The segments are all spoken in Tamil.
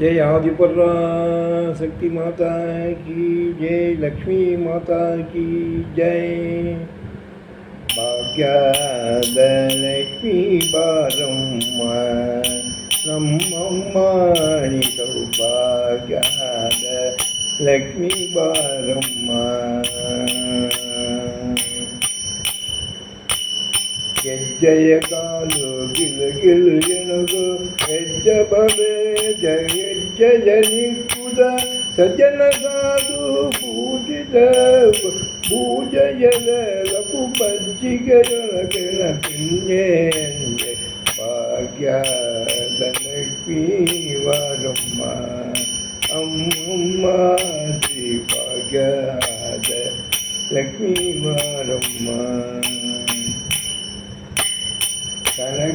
जय आदिपर्रा शक्ति माता की, जय लक्ष्मी माता की, जय। भाग्यादलक्ष्मी बारम्म नम्मम्माणि सौभाग्याद लक्ष्मी बारम्म जय जय कालो ಕಾಲು ಗಿಲು ಗಿಲು ಎಣಗು ಹೆಜ್ಜ ಬಲೆ ಹೆಜ್ಜೆಯ ನಿಕ್ಕುದ ಸಜ್ಜನ ಸಾಧು ಪೂಜಿತ ಪೂಜೆಯಲ ಲಪು ಬಜ್ಜಿಗೆಯೊಳಗಿನ ತಿನ್ನೆ ಭಾಗ್ಯದ ಲಕ್ಷ್ಮೀ ವರಮ್ಮ ಅಮ್ಮಮ್ಮ ಶ್ರೀ ಭಾಗ್ಯದ ಲಕ್ಷ್ಮೀ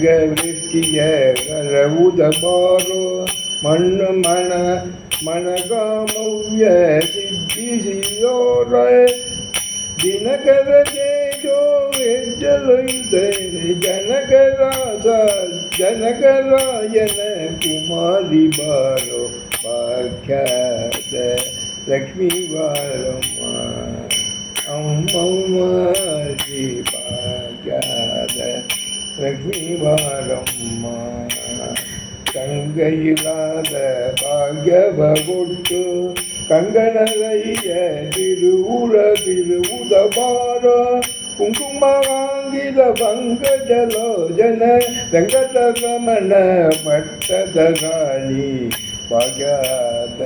மலக வெற்றிய உதபாரோ மண்ணு மண மனகாமவ்ய சித்தியோர தினகர தேஜோ ஜனகராஜா ஜனகராயன குமாரி பாரோ பாக்கியாத லக்ஷ்மி பாரம்மா அம்மம்மா ஜி பாக்கியாத ரகிவாரம்மா கங்கையில்லாத பாகவொட்டு கங்கனைய திருவுர திருவுதபாரோ குங்குமாங்கில பங்கஜலோஜன வெங்கடரமண பட்டதகாணி பகாத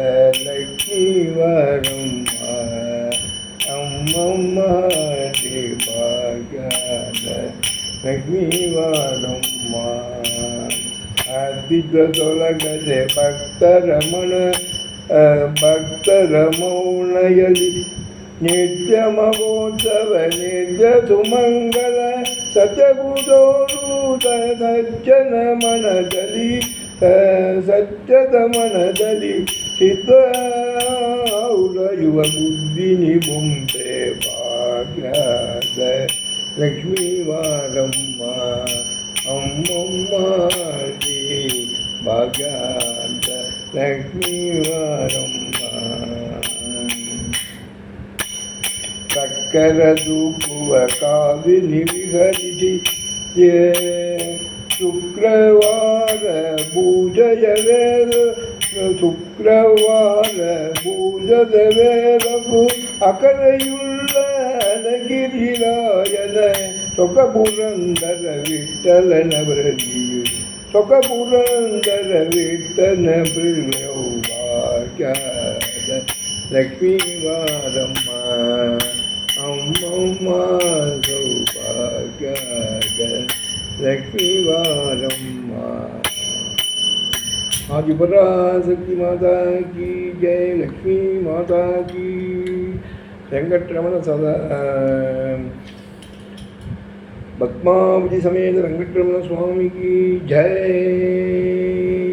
லட்சுமி வரும் அம்மம்மா பாகா. ಭಾಗ್ಯದ ಲಕ್ಷ್ಮೀವಾರಮ್ಮ ಅದ್ದಿದ್ದೊಳಗದೆ ಭಕ್ತರ ಮನ ಭಕ್ತರ ಮೌನಯಲಿ ನಿತ್ಯ ಮಹೋತ್ಸವ ನಿತ್ಯ ಸುಮಂಗಲ ಸತ್ಯಗುಡೋರು ಸಜ್ಜನ ಮನದಲ್ಲಿ ಸತ್ಯದ ಮನದಲ್ಲಿ ಸಿದ್ಧ ಯುವ ಬುದ್ಧಿನಿ ಬೊಂಬೆ ಭಾಗ್ಯದ ಲಕ್ಷ್ಮೀ ವಾರಮ್ಮ ಅಮ್ಮಮ್ಮ ಶ್ರೀ ಭಾಗ್ಯದ ಲಕ್ಷ್ಮೀ ವಾರಮ್ಮ ಸಕ್ಕರ ದೂಕುವ ಕಾವಿನಿ ವಿಹರಿಸಿ ಶುಕ್ರವಾರ ಪೂಜೆಯ ವೇದ ಶುಕ್ರವಾರ ಪೂಜದ ವೇದವು ಅಕರೆಯುಳ್ಳ ಗಿರಿರಾಯನ ಸೊಗಪುರಂದರ ವಿಠಲನ ಬ್ರಜಿಯು ಸೊಗಪುರಂದರ ವಿಠಲ ಪ್ರಿಯವಾಕ್ಯದ ಲಕ್ಷ್ಮೀವಾರಮ್ಮ ಅಮ್ಮಮ್ಮ ಸೌಭಾಗ್ಯದ ಲಕ್ಷ್ಮೀವಾರಮ್ಮ ಆದಿಪರಾಸಕ್ತಿ ಮಾತಾ ಕಿ ಜಯ ಲಕ್ಷ್ಮೀ ಮಾತಾ ಕೀ வெங்கட்ரமண சதா பத்மாவதி சமேத வெங்கட்ரமண சுவாமிக்கு ஜெய்.